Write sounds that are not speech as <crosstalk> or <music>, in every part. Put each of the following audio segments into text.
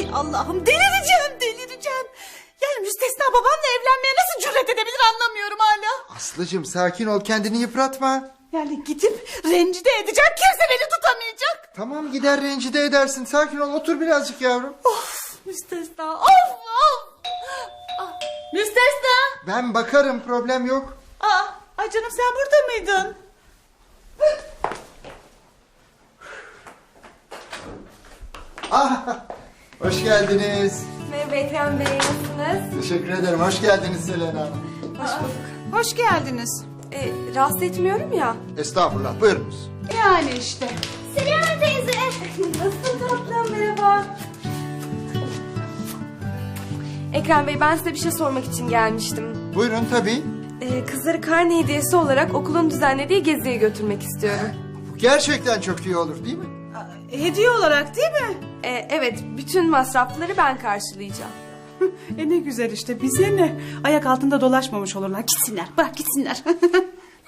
Ay Allah'ım delireceğim delireceğim. Yani müstesna babamla evlenmeye nasıl cüret edebilir anlamıyorum hala. Aslıcığım sakin ol kendini yıpratma. Yani gidip rencide edeceğim kimse beni tutamayacak. Tamam gider rencide edersin. Sakin ol otur birazcık yavrum. Of müstesna of of. Ah, müstesna. Ben bakarım problem yok. Aa, ay canım sen burada mıydın? Ah, hoş geldiniz. Merhaba Ekrem Bey, nasılsınız? Teşekkür ederim. Hoş geldiniz Selena Hanım. Hoş geldiniz. Ee, rahatsız etmiyorum ya. Estağfurullah buyurunuz. Yani işte. Selena teyze. Nasılsın tatlım, merhaba. Ekrem Bey, ben size bir şey sormak için gelmiştim. Buyurun tabii. Ee, kızları karne hediyesi olarak okulun düzenlediği geziye götürmek istiyorum. Bu gerçekten çok iyi olur değil mi? Hediye olarak değil mi? Ee, evet, bütün masrafları ben karşılayacağım. <laughs> E ne güzel işte bize ne? Ayak altında dolaşmamış olurlar. Gitsinler bırak gitsinler.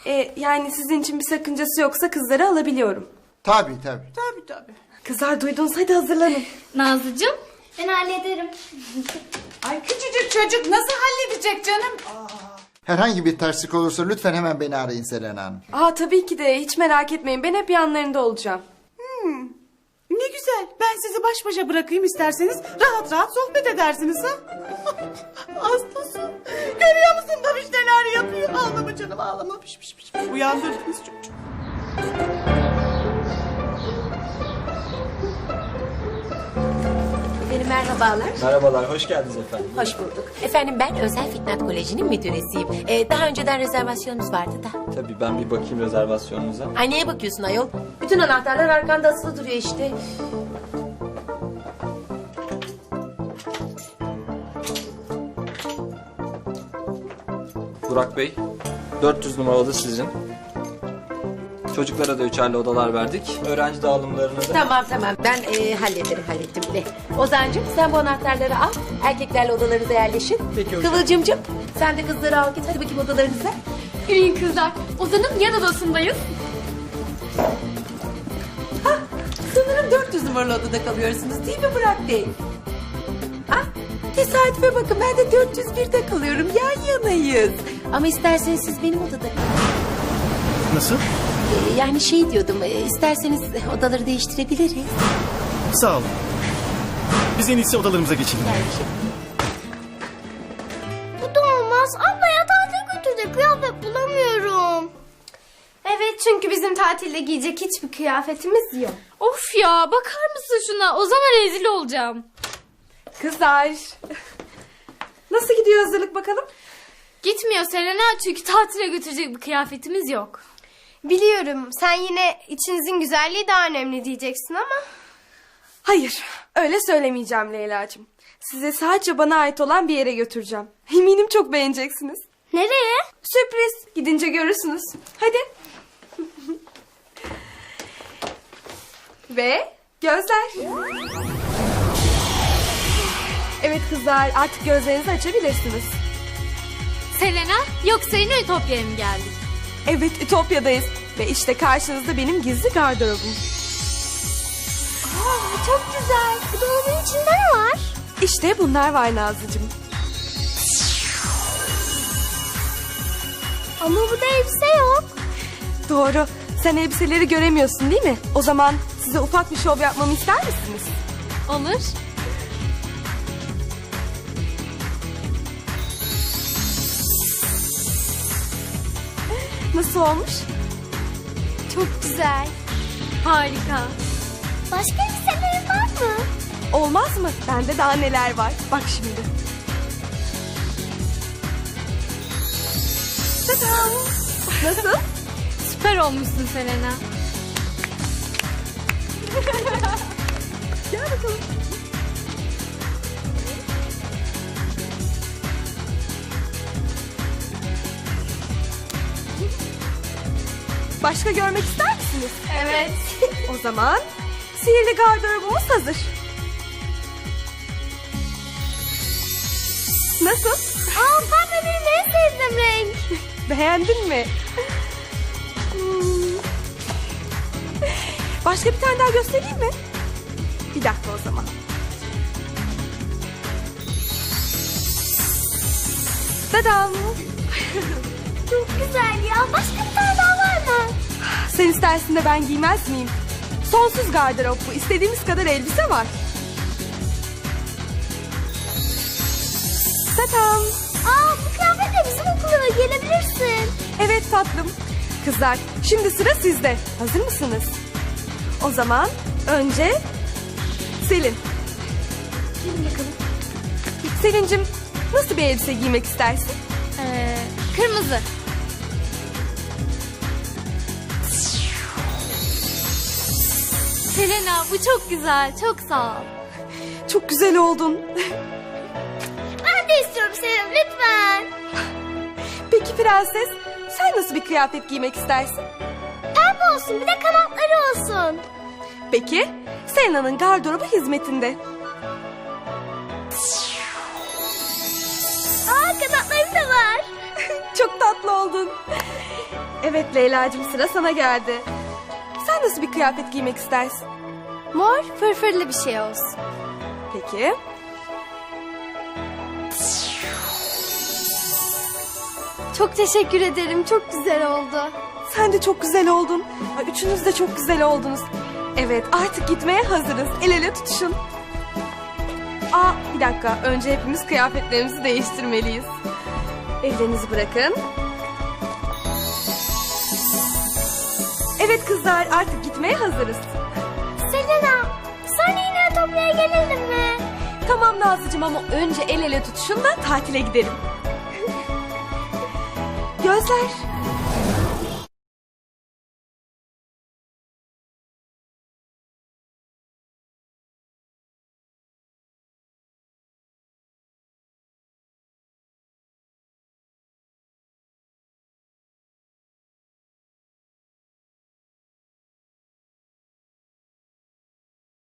Ee, <laughs> yani sizin için bir sakıncası yoksa kızları alabiliyorum. Tabii tabii. tabii tabii. Kızlar duydunuz, hadi hazırlanın. <laughs> Nazlıcığım ben hallederim. Ay küçücük çocuk nasıl halledecek canım? Herhangi bir terslik olursa lütfen hemen beni arayın Selena Hanım. Aa tabii ki de, hiç merak etmeyin. Ben hep yanlarında olacağım. Sizi baş başa bırakayım isterseniz rahat rahat sohbet edersiniz ha. <laughs> Aslısı. Görüyor musun babiş neler yapıyor? Ağlama canım ağlama. Piş piş piş. Uyandırdınız çocuğu. Efendim merhabalar. Merhabalar, hoş geldiniz efendim. Hoş bulduk. Efendim ben Özel Fitnat Koleji'nin müdüresiyim. Ee, daha önceden rezervasyonumuz vardı da. Tabii ben bir bakayım rezervasyonunuza. Ay neye bakıyorsun ayol? Bütün anahtarlar arkanda asılı duruyor işte. Burak Bey, 400 numaralı sizin. Çocuklara da üçerli odalar verdik. Öğrenci dağılımlarını da... Tamam tamam ben e, hallederim hallettim bile. Ozan'cığım sen bu anahtarları al. Erkeklerle odalarınıza yerleşin. Peki hocam. Kıvılcımcığım sen de kızları al git hadi bakayım odalarınıza. Yürüyün kızlar. Ozan'ın yan odasındayız. Sanırım 400 numaralı odada kalıyorsunuz değil mi Burak Bey? Tesadüfe bakın ben de 401'de kalıyorum. Yan yanayız. Ama isterseniz siz benim odada kalın. Nasıl? Ee, Yani şey diyordum, e, isterseniz odaları değiştirebiliriz. Sağ olun. Biz en iyisi odalarımıza geçelim. Yani şey- Bu da olmaz. Ablaya tatil götürecek kıyafet bulamıyorum. Evet çünkü bizim tatilde giyecek hiçbir kıyafetimiz yok. Of ya bakar mısın şuna? O zaman rezil olacağım. Kızlar. Nasıl gidiyor hazırlık bakalım? Gitmiyor Selena çünkü tatile götürecek bir kıyafetimiz yok. Biliyorum sen yine içinizin güzelliği daha önemli diyeceksin ama. Hayır öyle söylemeyeceğim Leyla'cığım. Size sadece bana ait olan bir yere götüreceğim. Eminim çok beğeneceksiniz. Nereye? Sürpriz gidince görürsünüz. Hadi. <laughs> Ve gözler. Evet kızlar artık gözlerinizi açabilirsiniz. Selena yoksa yine Ütopya'ya mı geldik? Evet Ütopya'dayız. Ve işte karşınızda benim gizli gardırobum. Çok güzel. Bu dolabın içinde ne var? İşte bunlar var Nazlıcığım. Ama burada elbise yok. Doğru. Sen elbiseleri göremiyorsun değil mi? O zaman size ufak bir şov yapmamı ister misiniz? Olur. Nasıl olmuş? Çok güzel. Harika. Başka elbiselerin var mı? Olmaz mı? Bende daha neler var. Bak şimdi. Nasıl? Süper olmuşsun Selena. <laughs> Gel bakalım. Başka görmek ister misiniz? Evet. <laughs> o zaman sihirli gardırobumuz hazır. Nasıl? Aa pembe benim en sevdiğim renk. <laughs> Beğendin mi? <laughs> Başka bir tane daha göstereyim mi? Bir dakika o zaman. Dadam. Çok güzel ya. Başka bir tane sen istersin de ben giymez miyim? Sonsuz gardırop bu. İstediğimiz kadar elbise var. Tadam. Aa bu kıyafetle bizim okula gelebilirsin. Evet tatlım. Kızlar şimdi sıra sizde. Hazır mısınız? O zaman önce Selin. Gelin bakalım. Selin'cim nasıl bir elbise giymek istersin? Ee, kırmızı. Selena bu çok güzel. Çok sağ ol. Çok güzel oldun. Ben de istiyorum Selena lütfen. Peki prenses sen nasıl bir kıyafet giymek istersin? Pembe olsun bir de kanatları olsun. Peki Selena'nın gardırobu hizmetinde. Aa kanatları da var. <laughs> Çok tatlı oldun. Evet Leyla'cığım sıra sana geldi. Sen nasıl bir kıyafet giymek istersin? Mor fırfırlı bir şey olsun. Peki. Çok teşekkür ederim. Çok güzel oldu. Sen de çok güzel oldun. Ay, Üçünüz de çok güzel oldunuz. Evet artık gitmeye hazırız. El ele tutuşun. Aa bir dakika. Önce hepimiz kıyafetlerimizi değiştirmeliyiz. Ellerinizi bırakın. Evet kızlar artık gitmeye hazırız. Selena sonra yine Atopya'ya gelelim mi? Tamam Nazlıcığım ama önce el ele tutuşun da tatile gidelim. Gözler